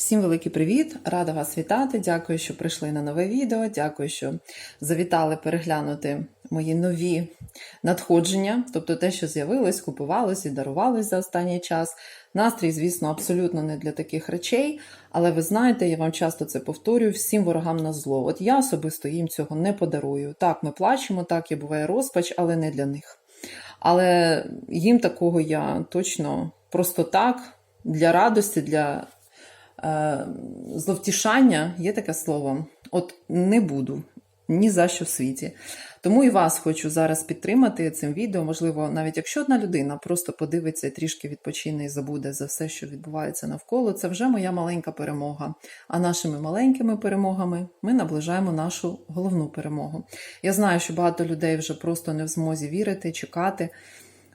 Всім великий привіт! Рада вас вітати. Дякую, що прийшли на нове відео. Дякую, що завітали переглянути мої нові надходження, тобто те, що з'явилось, купувалось і дарувалось за останній час. Настрій, звісно, абсолютно не для таких речей, але ви знаєте, я вам часто це повторюю, всім ворогам на зло. От я особисто їм цього не подарую. Так, ми плачемо, так і буває розпач, але не для них. Але їм такого я точно просто так, для радості, для зловтішання, є таке слово, от не буду. Ні за що в світі. Тому і вас хочу зараз підтримати цим відео. Можливо, навіть якщо одна людина просто подивиться трішки відпочине і забуде за все, що відбувається навколо, це вже моя маленька перемога. А нашими маленькими перемогами ми наближаємо нашу головну перемогу. Я знаю, що багато людей вже просто не в змозі вірити, чекати.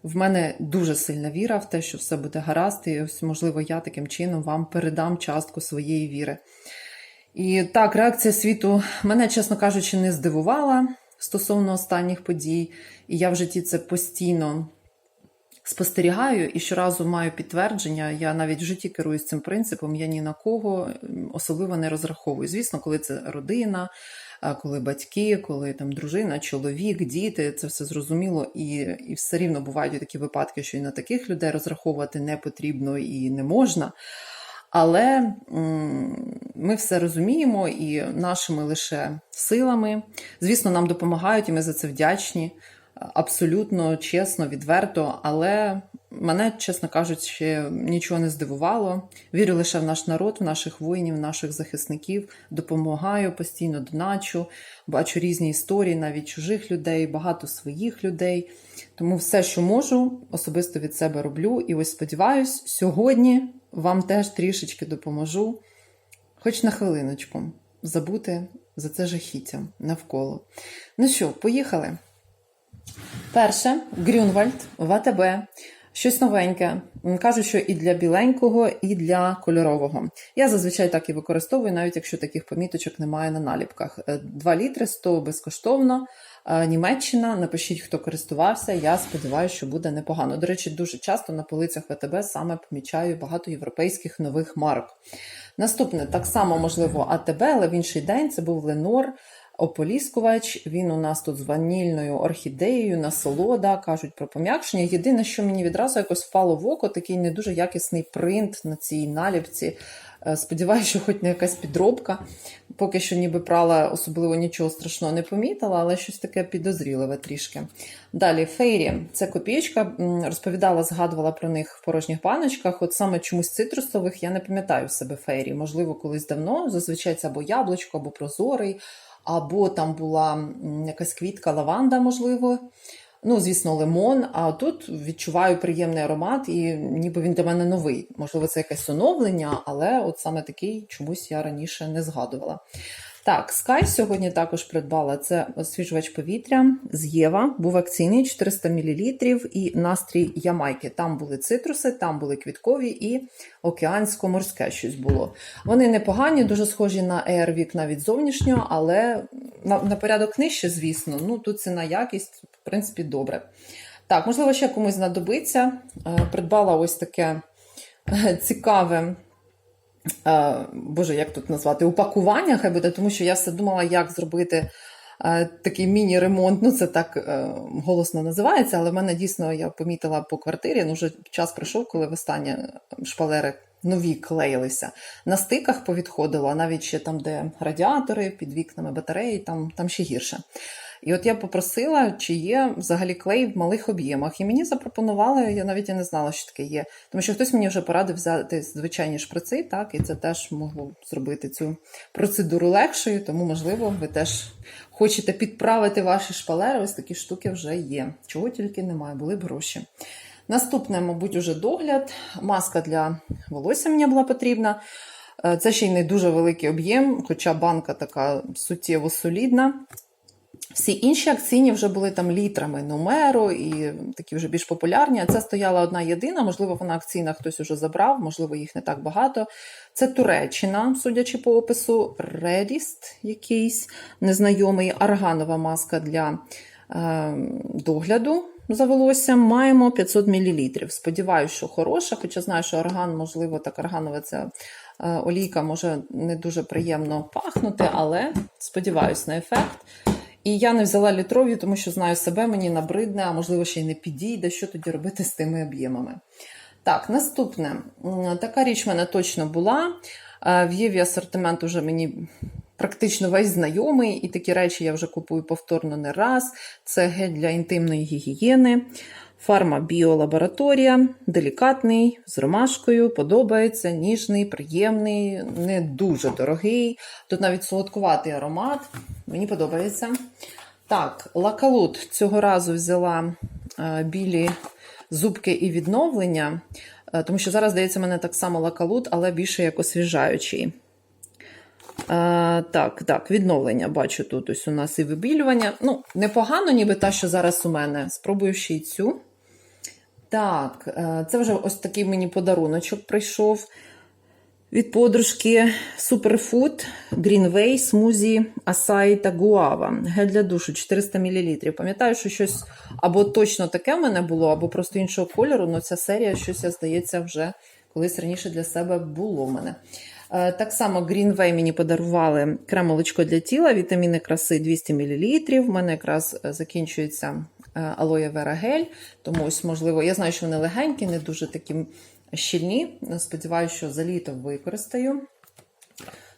В мене дуже сильна віра в те, що все буде гаразд, і ось, можливо, я таким чином вам передам частку своєї віри. І так, реакція світу мене, чесно кажучи, не здивувала стосовно останніх подій. І я в житті це постійно спостерігаю і щоразу маю підтвердження. Я навіть в житті керуюсь цим принципом, я ні на кого особливо не розраховую. Звісно, коли це родина, коли батьки, коли там дружина, чоловік, діти, це все зрозуміло, і, і все рівно бувають такі випадки, що і на таких людей розраховувати не потрібно і не можна. Але ми все розуміємо і нашими лише силами. Звісно, нам допомагають, і ми за це вдячні. Абсолютно чесно, відверто. Але мене, чесно кажучи, нічого не здивувало. Вірю лише в наш народ, в наших воїнів, наших захисників. Допомагаю постійно доначу, бачу різні історії, навіть чужих людей, багато своїх людей. Тому все, що можу, особисто від себе роблю. І ось сподіваюсь, сьогодні вам теж трішечки допоможу, хоч на хвилиночку, забути за це жахіття навколо. Ну що, поїхали? Перше, Грюнвальд, ВТБ, щось новеньке. Кажуть, що і для біленького, і для кольорового. Я зазвичай так і використовую, навіть якщо таких поміточок немає на наліпках. 2 літри 100 безкоштовно. Німеччина, напишіть, хто користувався. Я сподіваюся, що буде непогано. До речі, дуже часто на полицях ВТБ саме помічаю багато європейських нових марок. Наступне так само, можливо, АТБ, але в інший день це був Ленор. Ополіскувач, він у нас тут з ванільною орхідеєю, насолода, кажуть про пом'якшення. Єдине, що мені відразу якось впало в око, такий не дуже якісний принт на цій наліпці. Сподіваюся, що хоч не якась підробка. Поки що ніби прала особливо нічого страшного не помітила, але щось таке підозріливе трішки. Далі фейрі це копієчка. Розповідала, згадувала про них в порожніх баночках. От саме чомусь цитрусових я не пам'ятаю себе фейрі. Можливо, колись давно. Зазвичай це або яблучко, або прозорий, або там була якась квітка, лаванда, можливо. Ну, звісно, лимон. А тут відчуваю приємний аромат, і ніби він для мене новий. Можливо, це якесь оновлення, але от саме такий чомусь я раніше не згадувала. Так, Sky сьогодні також придбала це освіжувач повітря з Єва, був акційний 400 мл і настрій Ямайки. Там були цитруси, там були квіткові і океансько-морське щось було. Вони непогані, дуже схожі на Airwick навіть зовнішньо, але на, на порядок нижче, звісно. Ну, тут ціна якість, в принципі, добре. Так, можливо, ще комусь знадобиться. Придбала ось таке цікаве. Боже, як тут назвати? Упакування хай буде, тому що я все думала, як зробити такий міні-ремонт. Ну, це так голосно називається, але в мене дійсно я помітила по квартирі. Ну, вже час прийшов, коли востаннє шпалери нові клеїлися. На стиках повідходило, навіть ще там, де радіатори, під вікнами батареї, там, там ще гірше. І от я попросила, чи є взагалі клей в малих об'ємах. І мені запропонували, я навіть і не знала, що таке є. Тому що хтось мені вже порадив взяти звичайні шприци, так, і це теж могло зробити цю процедуру легшою, тому, можливо, ви теж хочете підправити ваші шпалери, ось такі штуки вже є. Чого тільки немає, були б гроші. Наступне, мабуть, уже догляд. Маска для волосся мені була потрібна. Це ще й не дуже великий об'єм, хоча банка така суттєво солідна. Всі інші акційні вже були там літрами номеру і такі вже більш популярні. А це стояла одна єдина, можливо, вона акційна хтось уже забрав, можливо, їх не так багато. Це Туреччина, судячи по опису, Редіст якийсь незнайомий, арганова маска для е, догляду за волоссям. Маємо 500 мл. Сподіваюся, що хороша, хоча знаю, що арган, можливо, так арганове це Олійка може не дуже приємно пахнути, але сподіваюсь на ефект. І я не взяла літрові, тому що знаю себе, мені набридне, а можливо ще й не підійде. Що тоді робити з тими об'ємами? Так, наступне. Така річ в мене точно була. Е, В Єві асортимент уже мені практично весь знайомий, і такі речі я вже купую повторно не раз. Це гель для інтимної гігієни. Фарма біолабораторія, делікатний, з ромашкою, подобається, ніжний, приємний, не дуже дорогий. Тут навіть солодкуватий аромат. Мені подобається. Так, лакалут цього разу взяла е, білі зубки і відновлення, е, тому що зараз, здається, мене так само лакалут, але більше як освіжаючий. Е, так, так, відновлення бачу тут. Ось у нас і вибілювання. Ну, непогано, ніби та, що зараз у мене. Спробую ще й цю. Так, е, це вже ось такий мені подаруночок прийшов. Від подружки Superfood Greenway Смузі Асаї та Гуава. Гель для душу 400 мл. Пам'ятаю, що щось або точно таке в мене було, або просто іншого кольору. але ця серія щось, здається, вже колись раніше для себе було в мене. Е, Так само Greenway мені подарували крем-молочко для тіла, вітаміни краси 200 мл. В мене якраз е, закінчується е, алоє вера гель, тому ось, можливо, я знаю, що вони легенькі, не дуже такі щільні. Сподіваюся, що за літо використаю.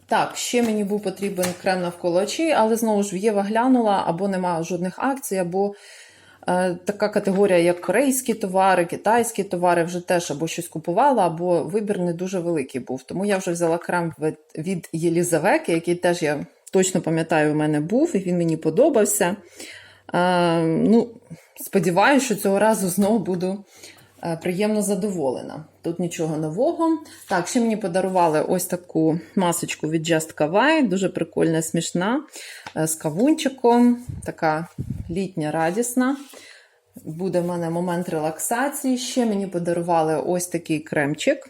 Так, ще мені був потрібен крем навколо очей, але знову ж в Єва глянула, або немає жодних акцій, або е, така категорія, як корейські товари, китайські товари, вже теж або щось купувала, або вибір не дуже великий був. Тому я вже взяла крем від, Єлізавеки, який теж я точно пам'ятаю, у мене був, і він мені подобався. Е, ну, Сподіваюся, що цього разу знову буду е, приємно задоволена. Тут нічого нового. Так, ще мені подарували ось таку масочку від Just Kawaii, дуже прикольна, смішна, е, з кавунчиком, така літня, радісна. Буде в мене момент релаксації. Ще мені подарували ось такий кремчик.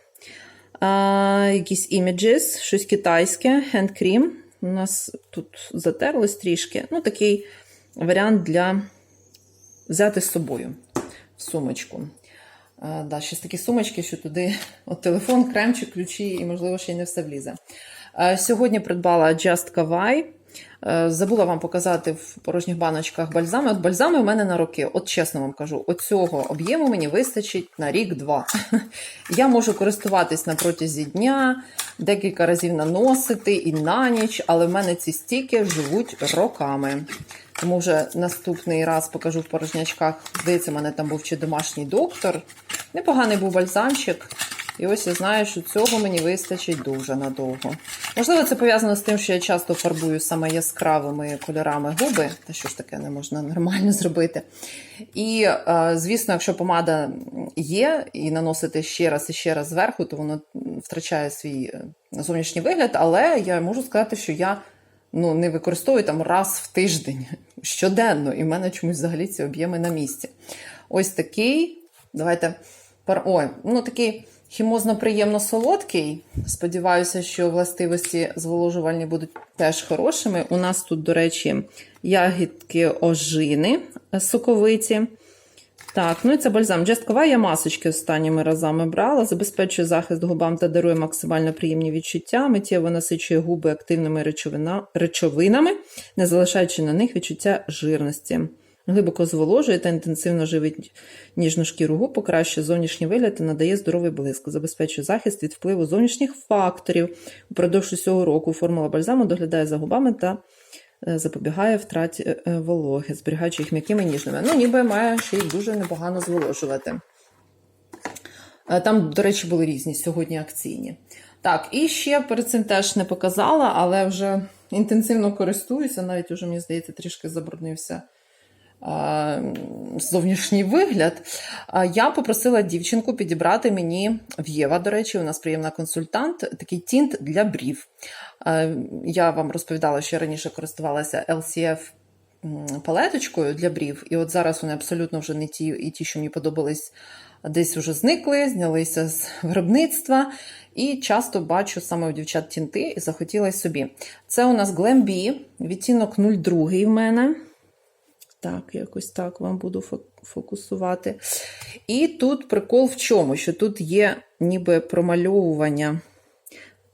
А, якісь images, щось китайське, хендкрім. У нас тут затерлось трішки. Ну, такий варіант для взяти з собою в сумочку. А, да, щось такі сумочки, що туди от телефон, кремчик, ключі і, можливо, ще й не все влізе. А, сьогодні придбала Just Kawaii. Е, Забула вам показати в порожніх баночках бальзами. От бальзами в мене на роки. От чесно вам кажу, оцього об'єму мені вистачить на рік-два. Я можу користуватись на протязі дня, декілька разів наносити і на ніч, але в мене ці стіки живуть роками. Тому вже наступний раз покажу в порожнячках. Здається, в мене там був чи домашній доктор. Непоганий був бальзамчик. І ось я знаю, що цього мені вистачить дуже надовго. Можливо, це пов'язано з тим, що я часто фарбую саме яскравими кольорами губи, та що ж таке не можна нормально зробити. І, е, звісно, якщо помада є, і наносити ще раз і ще раз зверху, то воно втрачає свій е, зовнішній вигляд, але я можу сказати, що я ну, не використовую там раз в тиждень щоденно, і в мене чомусь взагалі ці об'єми на місці. Ось такий. Давайте. Ой, ну такий хімозно приємно солодкий. Сподіваюся, що властивості зволожувальні будуть теж хорошими. У нас тут, до речі, ягідки ожини е, соковиті. Так, ну і це бальзам. Джесткова я масочки останніми разами брала, забезпечує захист губам та дарує максимально приємні відчуття, миттєво насичує губи активними речовина, речовинами, не залишаючи на них відчуття жирності. Глибоко зволожує та інтенсивно живить ніжну шкіру губ, покращує зовнішній вигляд та надає здоровий блиск, забезпечує захист від впливу зовнішніх факторів. Упродовж усього року формула бальзаму доглядає за губами та запобігає втраті е, е, вологи, зберігаючи їх м'якими ніжними. Ну, ніби має ще й дуже непогано зволожувати. Е, Там, до речі, були різні сьогодні акційні. Так, і ще перед цим теж не показала, але вже інтенсивно користуюся, навіть уже, мені здається, трішки забруднився зовнішній вигляд. Я попросила дівчинку підібрати мені в Єва, до речі, у нас приємна консультант, такий тінт для брів. Я вам розповідала, що я раніше користувалася LCF палеточкою для брів, і от зараз вони абсолютно вже не ті, і ті, що мені подобались, десь вже зникли, знялися з виробництва. І часто бачу саме у дівчат тінти і захотіла собі. Це у нас Glambi, відтінок 02 в мене. Так, якось так вам буду фокусувати. І тут прикол в чому? Що тут є ніби промальовування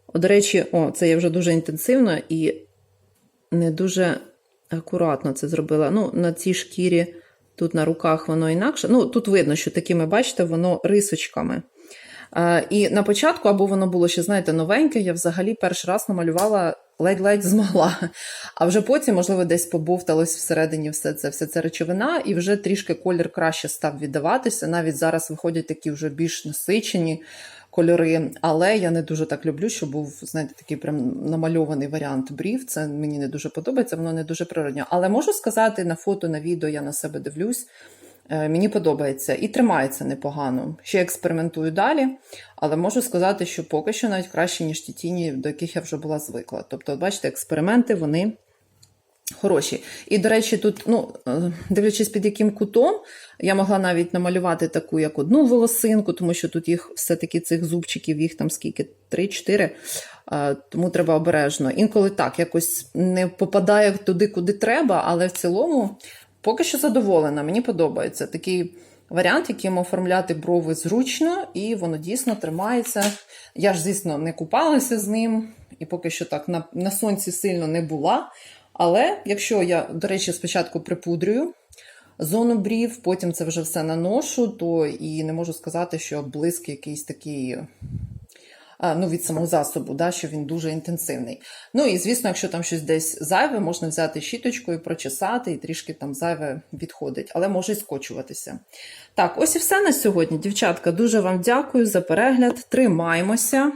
О, до речі, о, це я вже дуже інтенсивно і не дуже акуратно це зробила. Ну, на цій шкірі, тут на руках воно інакше. Ну, тут видно, що такими, бачите, воно рисочками. Е, і на початку, або воно було ще, знаєте, новеньке, я взагалі перший раз намалювала ледь-ледь змогла. А вже потім, можливо, десь побовталось всередині все це, вся ця речовина, і вже трішки колір краще став віддаватися. Навіть зараз виходять такі вже більш насичені кольори. Але я не дуже так люблю, що був, знаєте, такий прям намальований варіант брів. Це мені не дуже подобається, воно не дуже природньо. Але можу сказати, на фото, на відео я на себе дивлюсь. Е, Мені подобається і тримається непогано. Ще експериментую далі, але можу сказати, що поки що навіть краще, ніж ті тіні, до яких я вже була звикла. Тобто, бачите, експерименти вони хороші. І, до речі, тут, ну, е, дивлячись під яким кутом, я могла навіть намалювати таку як одну волосинку, тому що тут їх все-таки цих зубчиків, їх там скільки? 3-4. е, Тому треба обережно. Інколи так, якось не попадає туди, куди треба, але в цілому поки що задоволена. Мені подобається такий варіант, яким оформляти брови зручно, і воно дійсно тримається. Я ж, звісно, не купалася з ним, і поки що так на, на сонці сильно не була. Але якщо я, до речі, спочатку припудрюю зону брів, потім це вже все наношу, то і не можу сказати, що блиск якийсь такий. А, Ну, від самого засобу, да, що він дуже інтенсивний. Ну і звісно, якщо там щось десь зайве, можна взяти щіточкою, прочесати, і трішки там зайве відходить, але може і скочуватися. Так, ось і все на сьогодні. Дівчатка, дуже вам дякую за перегляд. Тримаємося.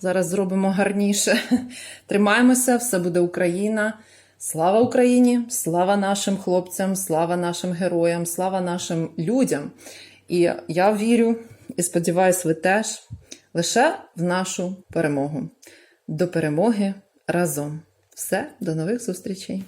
Зараз зробимо гарніше. Тримаємося, все буде Україна. Слава Україні! Слава нашим хлопцям, слава нашим героям, слава нашим людям. І я вірю і сподіваюся, ви теж лише в нашу перемогу. До перемоги разом. Все, до нових зустрічей!